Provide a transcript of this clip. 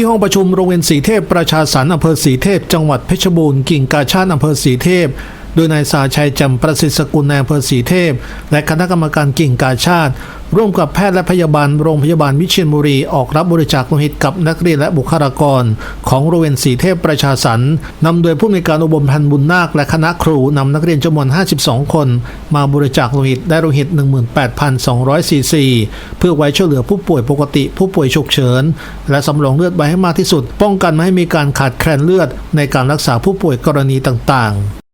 ที่ห้องประชุมโรงเรียนสีเทพประชาสรรค์อำเภอสีเทพ จังหวัดเพชรบูรณ์กิ่งกาชาติอำเภอสีเทพ โดยนายสาชัยจำประสิทธิ์สกุลนายอำเภอสีเทพ และคณะกรรมการกิ่งกาชาติ ร่วมกับแพทย์และพยาบาลโรงพยาบาลวิเชียรบุรี ออกรับบริจาคโลหิตกับนักเรียนและบุคลากร ของโรงเรียนสีเทพประชาสรรค์นำโดยผู้ในการอุบลพันธ์บุญนาคและคณะครูนำนักเรียนจำนวน 52 คน มาบริจาคโลหิตได้โลหิต 18,200ซีซีเพื่อไว้ช่วยเหลือผู้ป่วยปกติ ผู้ป่วยฉุกเฉิน และสำรองเลือดไว้ให้มากที่สุด ป้องกันไม่ให้มีการขาดแคลนเลือด ในการรักษาผู้ป่วยกรณีต่างๆ